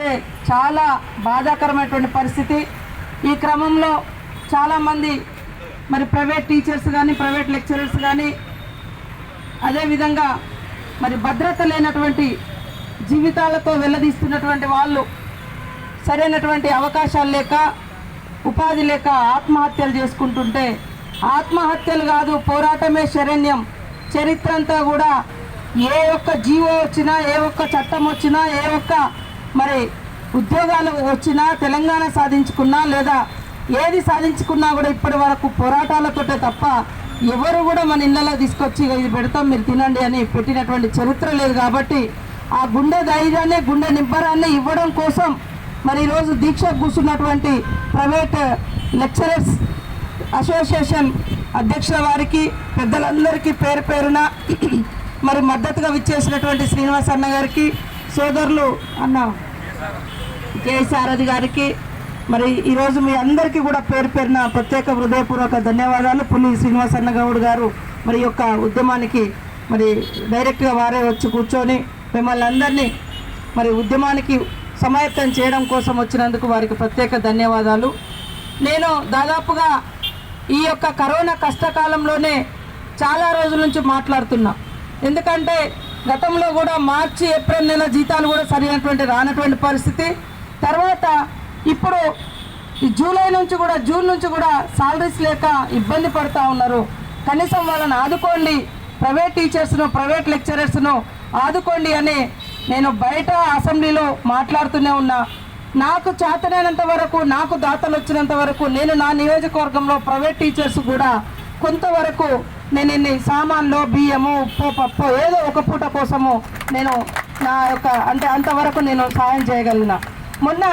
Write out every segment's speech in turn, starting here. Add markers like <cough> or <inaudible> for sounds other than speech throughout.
అంటే చాలా బాధాకరమైనటువంటి పరిస్థితి. ఈ క్రమంలో చాలామంది మరి ప్రైవేట్ టీచర్స్ కానీ ప్రైవేట్ లెక్చరర్స్ కానీ అదేవిధంగా మరి భద్రత లేనటువంటి జీవితాలతో వెళ్ళదీస్తున్నటువంటి వాళ్ళు సరైనటువంటి అవకాశాలు లేక ఉపాధి లేక ఆత్మహత్యలు చేసుకుంటుంటే ఆత్మహత్యలు కాదు పోరాటమే శరణ్యం. చరిత్ర అంతా కూడా ఏ ఒక్క జీవో వచ్చినా ఏ ఒక్క చట్టం వచ్చినా ఏ ఒక్క మరి ఉద్యోగాలు వచ్చినా తెలంగాణ సాధించుకున్నా లేదా ఏది సాధించుకున్నా కూడా ఇప్పటి వరకు పోరాటాలతోటే తప్ప ఎవరు కూడా మన ఇళ్ళలో తీసుకొచ్చి ఇది పెడతాం మీరు తినండి అని పెట్టినటువంటి చరిత్ర లేదు కాబట్టి ఆ గుండె ధైర్యాన్ని గుండె నిబ్బరాన్ని ఇవ్వడం కోసం మరి ఈరోజు దీక్ష కూర్చున్నటువంటి ప్రైవేట్ లెక్చరర్స్ అసోసియేషన్ అధ్యక్షుల వారికి పెద్దలందరికీ పేరు పేరున మరి మద్దతుగా విచ్చేసినటువంటి శ్రీనివాస్ అన్న గారికి సోదరులు అన్న కేసారథి గారికి మరి ఈరోజు మీ అందరికీ కూడా పేరు పేరున ప్రత్యేక హృదయపూర్వక ధన్యవాదాలు. పులి శ్రీనివాస అన్నగౌడ్ గారు మరి యొక్క ఉద్యమానికి మరి డైరెక్ట్గా వారే వచ్చి కూర్చొని మిమ్మల్ని అందరినీ మరి ఉద్యమానికి సమాయత్తం చేయడం కోసం వచ్చినందుకు వారికి ప్రత్యేక ధన్యవాదాలు. నేను దాదాపుగా ఈ యొక్క కరోనా కష్టకాలంలోనే చాలా రోజుల నుంచి మాట్లాడుతున్నా. ఎందుకంటే గతంలో కూడా మార్చి ఏప్రిల్ నెల జీతాలు కూడా సరైనటువంటి రానటువంటి పరిస్థితి. తర్వాత ఇప్పుడు ఈ జూలై నుంచి కూడా జూన్ నుంచి కూడా సాలరీస్ లేక ఇబ్బంది పడుతూ ఉన్నారు. కనీసం వాళ్ళని ఆదుకోండి. ప్రైవేట్ టీచర్స్ను ప్రైవేట్ లెక్చరర్స్ను ఆదుకోండి అని నేను బయట అసెంబ్లీలో మాట్లాడుతూనే ఉన్నా. నాకు చేతనైనంత వరకు నాకు దాతలు వచ్చినంత వరకు నేను నా నియోజకవర్గంలో ప్రైవేట్ టీచర్స్ కూడా కొంతవరకు నేను ఇన్ని సామాన్లు బియ్యము ఉప్పు పప్పు ఏదో ఒక పూట కోసము నేను నా యొక్క అంటే అంతవరకు నేను సాయం చేయగలిగిన. మొన్న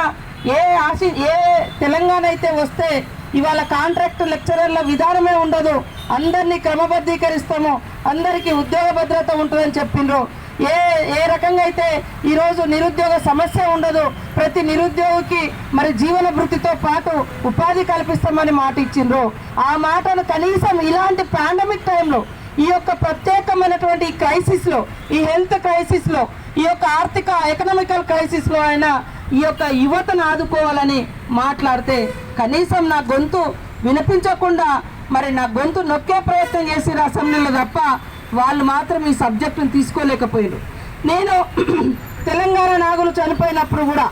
ఏ ఆశి ఏ తెలంగాణ అయితే వస్తే ఇవాళ కాంట్రాక్ట్ లెక్చరర్ల విధానమే ఉండదు. అందరినీ క్రమబద్ధీకరిస్తాము. అందరికీ ఉద్యోగ భద్రత ఉంటుందని చెప్పిండ్రు ఏ ఏ రకంగా అయితే ఈరోజు నిరుద్యోగ సమస్య ఉండదు ప్రతి నిరుద్యోగికి మరి జీవన వృత్తితో పాటు ఉపాధి కల్పిస్తామని మాట ఇచ్చిండ్రు ఆ మాటను కనీసం ఇలాంటి పాండమిక్ టైంలో ఈ యొక్క ప్రత్యేకమైనటువంటి ఈ క్రైసిస్లో ఈ హెల్త్ క్రైసిస్లో ఈ యొక్క ఆర్థిక ఎకనామికల్ క్రైసిస్లో అయినా ఈ యొక్క యువతను ఆదుకోవాలని మాట్లాడితే కనీసం నా గొంతు వినిపించకుండా మరి నా గొంతు నొక్కే ప్రయత్నం చేసిన అసెంబ్లీలో తప్ప వాళ్ళు మాత్రం ఈ సబ్జెక్టును తీసుకోలేకపోయారు నేను <clears throat> తెలంగాణ నాగులు చనిపోయినప్పుడు కూడా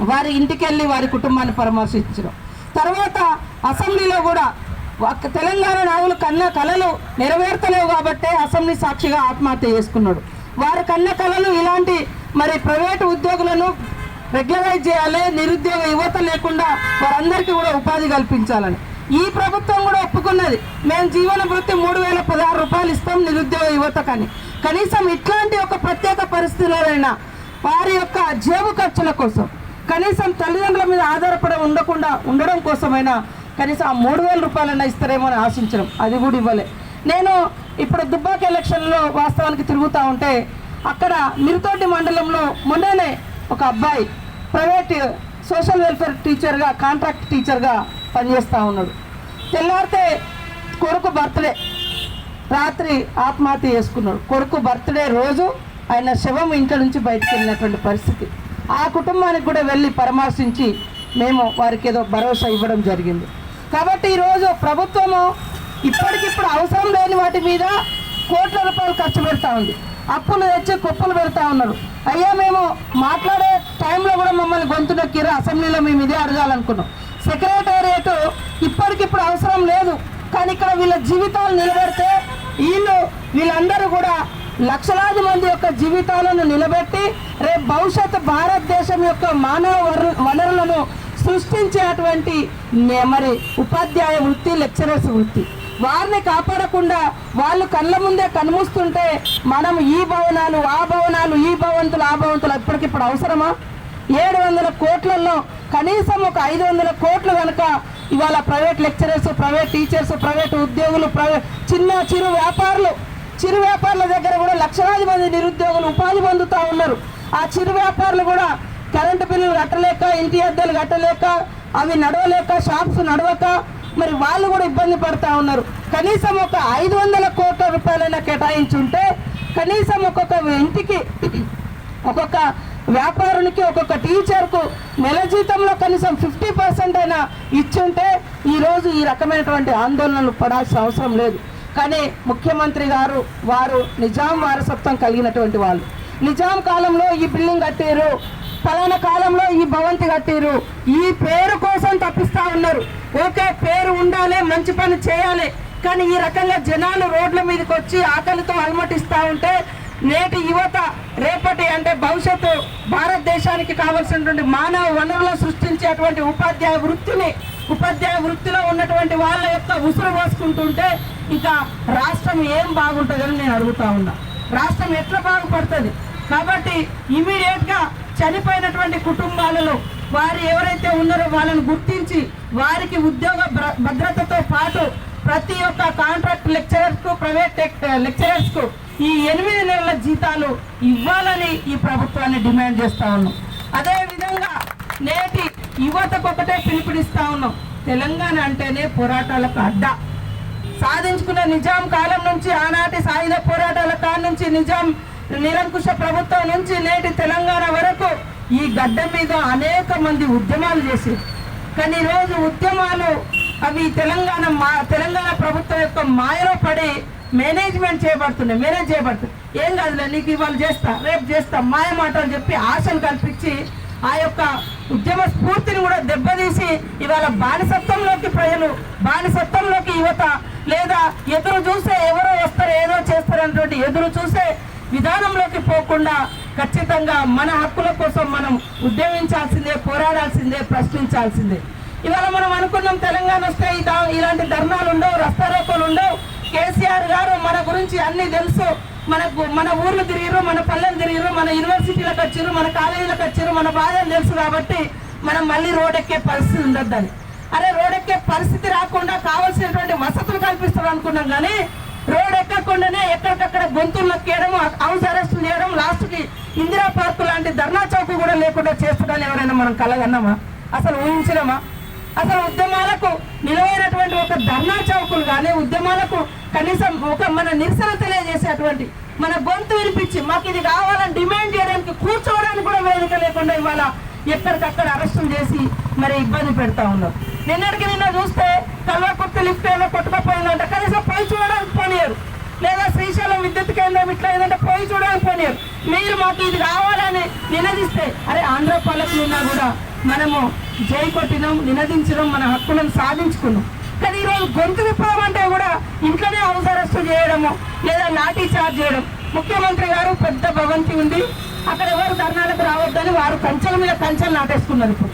వారి ఇంటికి వెళ్ళి వారి కుటుంబాన్ని పరామర్శించడం తర్వాత అసెంబ్లీలో కూడా తెలంగాణ నాగులు కన్న కళలు నెరవేర్తలేవు కాబట్టే అసెంబ్లీ సాక్షిగా ఆత్మహత్య చేసుకున్నాడు. వారి కన్న కళలు ఇలాంటి మరి ప్రైవేటు ఉద్యోగులను రెగ్యులరైజ్ చేయాలి నిరుద్యోగ యువత లేకుండా వారందరికీ కూడా ఉపాధి కల్పించాలని. ఈ ప్రభుత్వం కూడా ఒప్పుకున్నది. మేము జీవన వృత్తి మూడు వేల పదహారు రూపాయలు ఇస్తాం నిరుద్యోగ యువతకని. కనీసం ఇట్లాంటి ఒక ప్రత్యేక పరిస్థితులైనా వారి యొక్క జేబు ఖర్చుల కోసం కనీసం తల్లిదండ్రుల మీద ఆధారపడి ఉండకుండా ఉండడం కోసమైనా కనీసం ఆ మూడు వేల రూపాయలైనా ఇస్తారేమో అని ఆశించడం. అది కూడా ఇవ్వలే. నేను ఇప్పుడు దుబ్బాక ఎలక్షన్లో వాస్తవానికి తిరుగుతూ ఉంటే అక్కడ మిరుతోటి మండలంలో మొన్ననే ఒక అబ్బాయి ప్రైవేట్ సోషల్ వెల్ఫేర్ టీచర్గా కాంట్రాక్ట్ టీచర్గా పనిచేస్తూ ఉన్నాడు. తెల్లారితే కొడుకు బర్త్డే. రాత్రి ఆత్మహత్య చేసుకున్నాడు. కొడుకు బర్త్డే రోజు ఆయన శవం ఇంట్లో నుంచి బయటకు వెళ్ళినటువంటి పరిస్థితి. ఆ కుటుంబానికి కూడా వెళ్ళి పరామర్శించి మేము వారికి ఏదో భరోసా ఇవ్వడం జరిగింది. కాబట్టి ఈరోజు ప్రభుత్వము ఇప్పటికిప్పుడు అవసరం లేని వాటి మీద కోట్ల రూపాయలు ఖర్చు పెడతా ఉంది. అప్పులు తెచ్చి కుప్పలు పెడతా ఉన్నారు. అయ్యా మేము మాట్లాడే టైంలో కూడా మమ్మల్ని గొంతు నొక్కిరు అసెంబ్లీలో మేము ఇదే అడగాలనుకున్నాం. సెక్రటేరియట్ ఇప్పటికిప్పుడు అవసరం లేదు. కానీ ఇక్కడ వీళ్ళ జీవితాలు నిలబెడితే వీళ్ళు వీళ్ళందరూ కూడా లక్షలాది మంది యొక్క జీవితాలను నిలబెట్టి రేపు భవిష్యత్ భారతదేశం యొక్క మానవ వనరు- వనరులను సృష్టించేటువంటి మరి ఉపాధ్యాయ వృత్తి లెక్చరర్స్ వృత్తి. వారిని కాపాడకుండా వాళ్ళు కళ్ళ ముందే కనుమూస్తుంటే మనం ఈ భవనాలు ఆ భవనాలు ఈ భవంతులు ఆ భవంతులు ఇప్పటికిప్పుడు అవసరమా? ఏడు వందల కోట్లలో కనీసం ఒక ఐదు వందల కోట్లు కనుక ఇవాళ private lecturers private teachers private ఉద్యోగులు ప్రైవేట్ చిన్న చిరు వ్యాపారులు చిరు వ్యాపారుల దగ్గర కూడా లక్షలాది మంది నిరుద్యోగులు ఉపాధి పొందుతూ ఉన్నారు. ఆ చిరు వ్యాపారులు కూడా కరెంటు బిల్లులు కట్టలేక ఇంటి అద్దెలు కట్టలేక అవి నడవలేక షాప్స్ నడవక మరి వాళ్ళు కూడా ఇబ్బంది పడతా ఉన్నారు. కనీసం ఒక ఐదు వందల కోట్ల రూపాయలైనా కేటాయించుంటే కనీసం ఒక్కొక్క ఇంటికి ఒక్కొక్క వ్యాపారునికి ఒక్కొక్క టీచర్కు నెల జీతంలో కనీసం ఫిఫ్టీ పర్సెంట్ అయినా ఇచ్చుంటే ఈరోజు ఈ రకమైనటువంటి ఆందోళనలు పడాల్సిన అవసరం లేదు. కానీ ముఖ్యమంత్రి గారు వారు నిజాం వారసత్వం కలిగినటువంటి వాళ్ళు. నిజాం కాలంలో ఈ బిల్డింగ్ కట్టారు ఫలానా కాలంలో ఈ భవంతి కట్టారు ఈ పేరు కోసం తప్పిస్తా ఉన్నారు. ఓకే పేరు ఉండాలి మంచి పని చేయాలి. కానీ ఈ రకంగా జనాలు రోడ్ల మీదకి వచ్చి ఆకలితో అలమటిస్తూ ఉంటే నేటి యువత రేపటి అంటే భవిష్యత్తు భారతదేశానికి కావలసినటువంటి మానవ వనరులు సృష్టించేటువంటి ఉపాధ్యాయ వృత్తిని ఉపాధ్యాయ వృత్తిలో ఉన్నటువంటి వాళ్ళ యొక్క ఉసురు పోసుకుంటుంటే ఇంకా రాష్ట్రం ఏం బాగుంటుందని నేను అడుగుతా ఉన్నా. రాష్ట్రం ఎట్లా బాగుపడుతుంది? కాబట్టి ఇమీడియట్గా చనిపోయినటువంటి కుటుంబాలలో వారు ఎవరైతే ఉన్నారో వాళ్ళని గుర్తించి వారికి ఉద్యోగ భద్రతతో పాటు ప్రతి ఒక్క కాంట్రాక్ట్ లెక్చరర్స్కు ప్రైవేట్ లెక్చరర్స్కు ఈ ఎనిమిది నెలల జీతాలు ఇవ్వాలని ఈ ప్రభుత్వాన్ని డిమాండ్ చేస్తా ఉన్నాం. అదేవిధంగా నేటి యువతకు ఒకటే పిలుపునిస్తా ఉన్నాం. తెలంగాణ అంటేనే పోరాటాలకు అడ్డా. సాధించుకున్న నిజాం కాలం నుంచి ఆనాటి సాయుధ పోరాటాల కాలం నుంచి నిజాం నిరంకుశ ప్రభుత్వం నుంచి నేటి తెలంగాణ వరకు ఈ గడ్డ మీద అనేక మంది ఉద్యమాలు చేసి కానీ ఈరోజు ఉద్యమాలు అవి తెలంగాణ మా తెలంగాణ ప్రభుత్వం యొక్క మాయలో పడి మేనేజ్మెంట్ చేయబడుతున్నాయి మేనేజ్ చేయబడుతుంది ఏం కాదులే నీకు ఇవాళ చేస్తా రేపు చేస్తా మాయ మాటలు చెప్పి ఆశలు కల్పించి ఆ యొక్క ఉద్యమ స్ఫూర్తిని కూడా దెబ్బతీసి ఇవాళ బానిసత్వంలోకి ప్రజలు బానిసత్వంలోకి యువత లేదా ఎదురు చూసే ఎవరో వస్తారు ఏదో చేస్తారన్నటువంటి ఎదురు చూసే విధానంలోకి పోకుండా ఖచ్చితంగా మన హక్కుల కోసం మనం ఉద్యమించాల్సిందే పోరాడాల్సిందే ప్రశ్నించాల్సిందే. ఇవాళ మనం అనుకున్నాం తెలంగాణ వస్తే ఇలాంటి ధర్నాలు ఉండవు రస్తారోకోలు ఉండవు. కేసీఆర్ గారు మన గురించి అన్ని తెలుసు. మనకు మన ఊర్లు తిరిగిరు మన పల్లెలు తిరిగిరు మన యూనివర్సిటీలకు వచ్చారు మన కాలేజీలకు వచ్చారు మన బాధలు తెలుసు కాబట్టి మనం మళ్ళీ రోడ్ ఎక్కే పరిస్థితి ఉండొద్దని. అరే రోడ్ ఎక్కే పరిస్థితి రాకుండా కావాల్సినటువంటి వసతులు కల్పిస్తారు అనుకున్నాం కానీ రోడ్ ఎక్కకుండానే ఎక్కడికక్కడ గొంతులు నొక్కేయడం హౌస్ అరెస్ట్ చేయడం లాస్ట్కి ఇందిరా పార్కు లాంటి ధర్నా చౌక్ కూడా లేకుండా చేస్తుందని ఎవరైనా మనం కలగన్నామా? అసలు ఊహించినామా? అసలు ఉద్యమాలకు నిలవైనటువంటి ఒక ధర్నా చౌకులు కానీ ఉద్యమాలకు కనీసం ఒక మన నిరసన తెలియజేసేటువంటి మన గొంతు వినిపించి మాకు ఇది కావాలని డిమాండ్ చేయడానికి కూర్చోవడానికి కూడా వేదిక లేకుండా ఇవాళ ఎక్కడికక్కడ అరెస్టులు చేసి మరి ఇబ్బంది పెడతా ఉన్నారు. నిన్నటికి నిన్న చూస్తే కల్వకుర్తి లిఫ్ట్ ఏదో కొట్టుకపోయిందంటే. కనీసం పోయి చూడడానికి పోనీయరు. లేదా శ్రీశైలం విద్యుత్ కేంద్రం ఇట్లా ఏదంటే పోయి చూడడానికి పోనీయరు. మీరు మాకు ఇది కావాలని నినదిస్తే అరే ఆంధ్ర పాలకులు ఉన్నా కూడా మనము జై నినదించడం మన హక్కులను సాధించుకున్నాం. కానీ ఈరోజు గొంతు విప్లవం కూడా ఇంట్లోనే అవసరస్తు చేయడము లేదా లాఠీ చార్జ్ చేయడం. ముఖ్యమంత్రి గారు పెద్ద భవంతి ఉంది. అక్కడ ఎవరు ధర్నాలకు రావద్దని వారు కంచెల మీద కంచెలు నాటేసుకున్నారు ఇప్పుడు.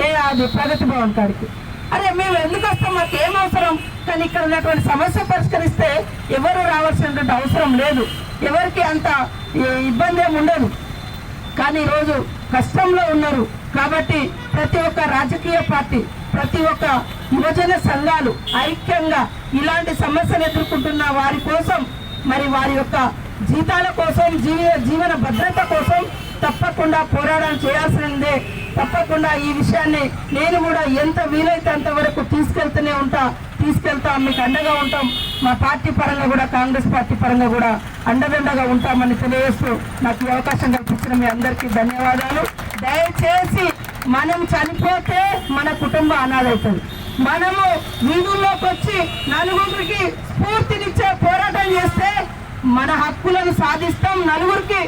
ఏ అది ప్రగతి భవన్ కాడికి. అరే మేము ఎందుకు వస్తాం? మాకు ఏం అవసరం? కానీ ఇక్కడ ఉన్నటువంటి సమస్య పరిష్కరిస్తే ఎవరు రావాల్సినటువంటి అవసరం లేదు. ఎవరికి అంత ఇబ్బంది ఏమి ఉండదు. కానీ ఈరోజు కష్టంలో ఉన్నారు. కాబట్టి ప్రతి ఒక్క రాజకీయ పార్టీ ప్రతి ఒక్క యువజన సంఘాలు ఐక్యంగా ఇలాంటి సమస్యలు ఎదుర్కొంటున్న వారి కోసం మరి వారి యొక్క జీతాల కోసం జీవ జీవన భద్రత కోసం తప్పకుండా పోరాటం చేయాల్సిందే. తప్పకుండా ఈ విషయాన్ని నేను కూడా ఎంత వీలైతే అంతవరకు తీసుకెళ్తూనే ఉంటా తీసుకెళ్తాం మీకు అండగా ఉంటాం. మా పార్టీ పరంగా కూడా కాంగ్రెస్ పార్టీ పరంగా కూడా అండదండగా ఉంటామని తెలియజేస్తూ నాకు ఈ అవకాశం కల్పించిన మీ అందరికీ ధన్యవాదాలు. దయచేసి మనం చనిపోతే మన కుటుంబం అనాథవుతుంది మనము వీధుల్లోకి వచ్చి నలుగురికి స్ఫూర్తినిచ్చే పోరాటం చేస్తే మన హక్కులను సాధిస్తాం నలుగురికి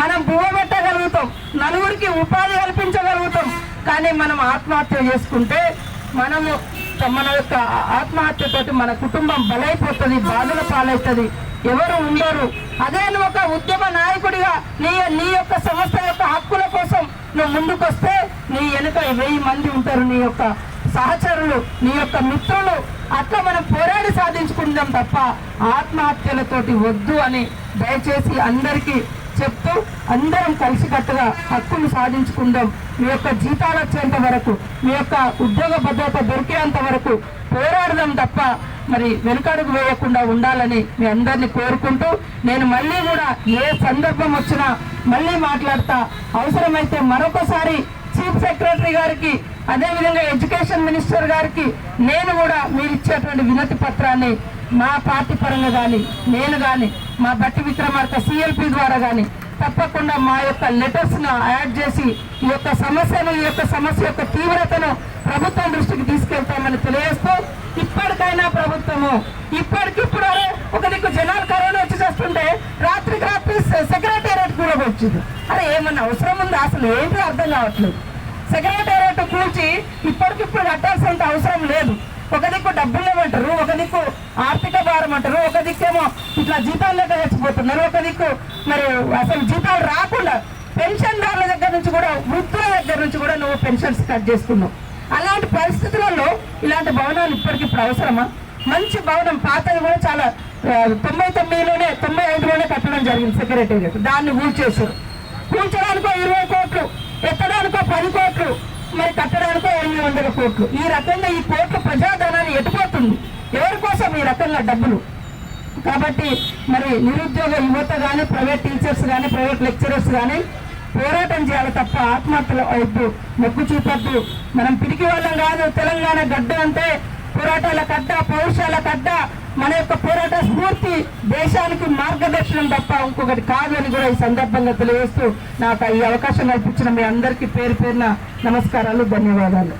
మనం బువ్వ పెట్టగలుగుతాం నలుగురికి ఉపాధి కల్పించగలుగుతాం. కానీ మనం ఆత్మహత్య చేసుకుంటే మనము మన యొక్క ఆత్మహత్యతోటి మన కుటుంబం బలైపోతుంది బాధల పాలవుతుంది ఎవరు ఉండరు. అదే నువ్వు ఒక ఉద్యమ నాయకుడిగా నీ నీ యొక్క సంస్థ యొక్క హక్కుల కోసం నువ్వు ముందుకొస్తా నీ వెయ్యి మంది ఉంటారు నీ యొక్క సహచరులు నీ యొక్క మిత్రులు. అట్లా మనం పోరాడి సాధించుకుందాం తప్ప ఆత్మహత్యలతోటి వద్దు అని దయచేసి అందరికీ చెప్తూ అందరం కలిసికట్టుగా హక్కులు సాధించుకుందాం. మీ యొక్క జీతాలు వచ్చేంత వరకు మీ యొక్క ఉద్యోగ భద్రత దొరికేంత వరకు పోరాడదాం తప్ప మరి వెనుకడుగు వేయకుండా ఉండాలని మీ అందరినీ కోరుకుంటూ నేను మళ్ళీ కూడా ఏ సందర్భం వచ్చినా మళ్ళీ మాట్లాడతా. అవసరమైతే మరొకసారి చీఫ్ సెక్రటరీ గారికి అదేవిధంగా ఎడ్యుకేషన్ మినిస్టర్ గారికి నేను కూడా మీరు ఇచ్చేటువంటి వినతి పత్రాన్ని మా పార్టీ పరంగా కానీ నేను కానీ మా బట్టి విక్రమార్క సిఎల్పి ద్వారా కానీ తప్పకుండా మా యొక్క లెటర్స్ను యాడ్ చేసి ఈ యొక్క సమస్యను ఈ యొక్క సమస్య యొక్క తీవ్రతను ప్రభుత్వం దృష్టికి తీసుకెళ్తామని తెలియజేస్తూ ఇప్పటికైనా ప్రభుత్వము ఇప్పటికిప్పుడు అరే ఒక దిక్కు జనాలు కరోనా వచ్చి చేస్తుంటే రాత్రికి రాత్రి సెక్రటేరియట్ కూడా వచ్చింది. అరే ఏమన్నా అవసరం ఉందా? అసలు ఏంటో అర్థం కావట్లేదు. సెక్రటేరియట్ కూల్చి ఇప్పటికిప్పుడు కట్టాల్సినంత అవసరం లేదు. ఒక దిక్కు డబ్బులు లేవంటారు ఒక దిక్కు ఆర్థిక భారం అంటారు ఒక దిక్కేమో ఇట్లా జీతాలు లేక చచ్చిపోతున్నారు ఒక దిక్కు మరి అసలు జీతాలు రాకుండా పెన్షన్దారుల దగ్గర నుంచి కూడా వృద్ధుల దగ్గర నుంచి కూడా నువ్వు పెన్షన్స్ కట్ చేసుకున్నావు. అలాంటి పరిస్థితులలో ఇలాంటి భవనాలు ఇప్పటికిప్పుడు అవసరమా? మంచి భవనం పాతది కూడా చాలా తొంభై తొమ్మిదిలోనే తొంభై ఐదులోనే కట్టడం జరిగింది సెక్రటేరియట్ దాన్ని కూల్చేశారు కూల్చడానికి ఇరవై కోట్లు ఎత్తడానికో పది కోట్లు మరి కట్టడానికో ఎనిమిది వందల కోట్లు. ఈ రకంగా ఈ కోట్లు ప్రజాధనాన్ని ఎటుపోతుంది? ఎవరి కోసం ఈ రకంగా డబ్బులు? కాబట్టి మరి నిరుద్యోగ యువత కానీ ప్రైవేట్ టీచర్స్ కానీ ప్రైవేట్ లెక్చరర్స్ కానీ పోరాటం చేయాలి తప్ప ఆత్మహత్యలు అవద్దు మొగ్గు చూపద్దు. మనం పిరికి వాళ్ళం కాదు తెలంగాణ గడ్డ అంటే పోరాటాల కడ్డ పౌరుషాల కడ్డ. మన యొక్క పోరాట స్ఫూర్తి దేశానికి మార్గదర్శనం తప్ప ఇంకొకటి కాదు అని కూడా ఈ సందర్భంగా తెలియజేస్తూ నాకు ఈ అవకాశం కల్పించిన మీ అందరికీ పేరు పేరున నమస్కారాలు ధన్యవాదాలు.